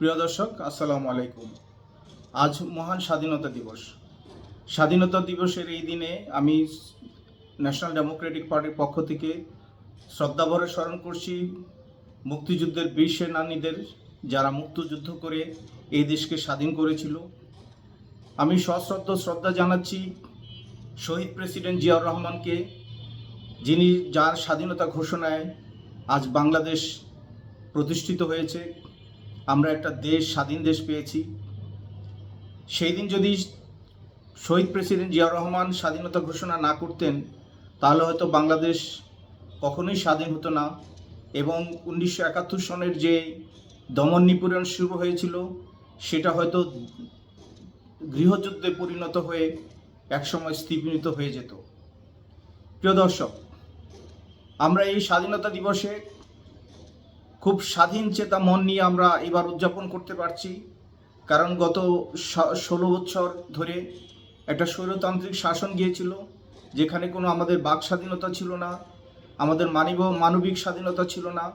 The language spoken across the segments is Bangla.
প্রিয় দর্শক, আসসালামু আলাইকুম। আজ মহান স্বাধীনতা দিবস। স্বাধীনতা দিবসের এই দিনে আমি ন্যাশনাল ডেমোক্রেটিক পার্টির পক্ষ থেকে শ্রদ্ধাভরে স্মরণ করছি মুক্তিযুদ্ধের বীর সেনানীদের যারা মুক্তিযুদ্ধ করে এই দেশকে স্বাধীন করেছিল। আমি সশ্রদ্ধ শ্রদ্ধা জানাচ্ছি শহীদ প্রেসিডেন্ট জিয়াউর রহমানকে, যিনি যার স্বাধীনতা ঘোষণায় আজ বাংলাদেশ প্রতিষ্ঠিত হয়েছে। আমরা একটা দেশ, স্বাধীন দেশ পেয়েছি। সেই দিন যদি শহীদ প্রেসিডেন্ট জিয়াউর রহমান স্বাধীনতা ঘোষণা না করতেন, তাহলে হয়তো বাংলাদেশ কখনোই স্বাধীন হতো না এবং উনিশশো একাত্তর সনের যে দমন নিপীড়ন শুরু হয়েছিল, সেটা হয়তো গৃহযুদ্ধে পরিণত হয়ে একসময় স্থিমিত হয়ে যেত। প্রিয় দর্শক, আমরা এই স্বাধীনতা দিবসে খুব স্বাধীন চেতা মন নিয়ে আমরা এবার উদযাপন করতে পারছি। কারণ গত ষোলো বছর ধরে একটা স্বৈরতান্ত্রিক শাসন গিয়েছিল, যেখানে কোনো আমাদের বাক স্বাধীনতা ছিল না, আমাদের মানব, মানবিক স্বাধীনতা ছিল না,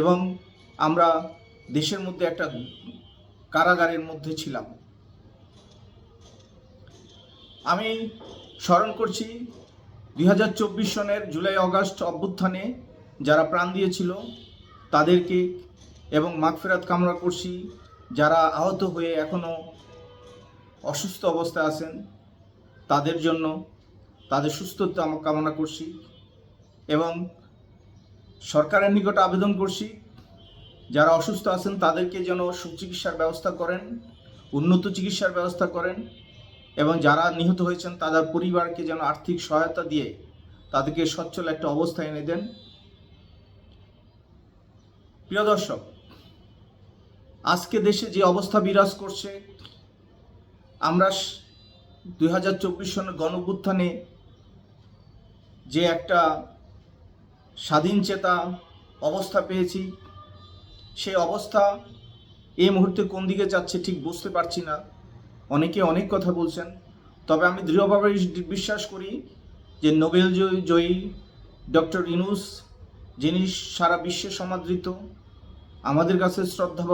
এবং আমরা দেশের মধ্যে একটা কারাগারের মধ্যে ছিলাম। আমি স্মরণ করছি, দুই হাজার চব্বিশ সনের জুলাই অগাস্ট অভ্যুত্থানে যারা প্রাণ দিয়েছিল তাদেরকে এবং মাগফেরাত কামনা করছি। যারা আহত হয়ে এখনও অসুস্থ অবস্থায় আছেন, তাদের জন্য তাদের সুস্থতা কামনা করছি এবং সরকারের নিকট আবেদন করছি, যারা অসুস্থ আছেন তাদেরকে যেন সুচিকিৎসার ব্যবস্থা করেন, উন্নত চিকিৎসার ব্যবস্থা করেন এবং যারা নিহত হয়েছেন তাদের পরিবারকে যেন আর্থিক সহায়তা দিয়ে তাদেরকে সচ্ছল একটা অবস্থা এনে দেন। প্রিয় দর্শক, আজকে দেশে যে অবস্থা বিরাজ করছে, আমরা দুই হাজার চব্বিশ সনের গণভ্যুত্থানে যে একটা স্বাধীন চেতা অবস্থা পেয়েছি, সেই অবস্থা এই মুহূর্তে কোন দিকে যাচ্ছে ঠিক বুঝতে পারছি না। অনেকে অনেক কথা বলছেন, তবে আমি দৃঢ়ভাবে বিশ্বাস করি যে নোবেল জয়ী ডক্টর ইনুস, যিনি সারা বিশ্বে সমাদৃত আমাদের কাছে শ্রদ্ধা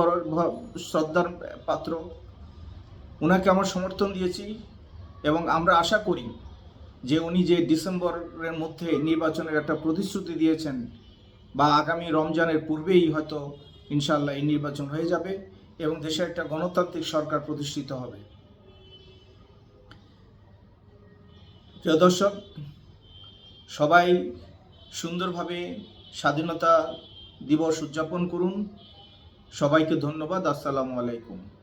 শ্রদ্ধার পাত্র। ওনাকে আমার সমর্থন দিয়েছি এবং আমরা আশা করি যে উনি যে ডিসেম্বরের মধ্যে নির্বাচনের একটা প্রতিশ্রুতি দিয়েছেন বা আগামী রমজানের পূর্বেই হয়তো ইনশাল্লাহ এই নির্বাচন হয়ে যাবে এবং দেশে একটা গণতান্ত্রিক সরকার প্রতিষ্ঠিত হবে। প্রিয় দর্শক, সবাই সুন্দরভাবে স্বাধীনতা দিবস উদযাপন করুন। সবাইকে ধন্যবাদ। আসসালামু আলাইকুম।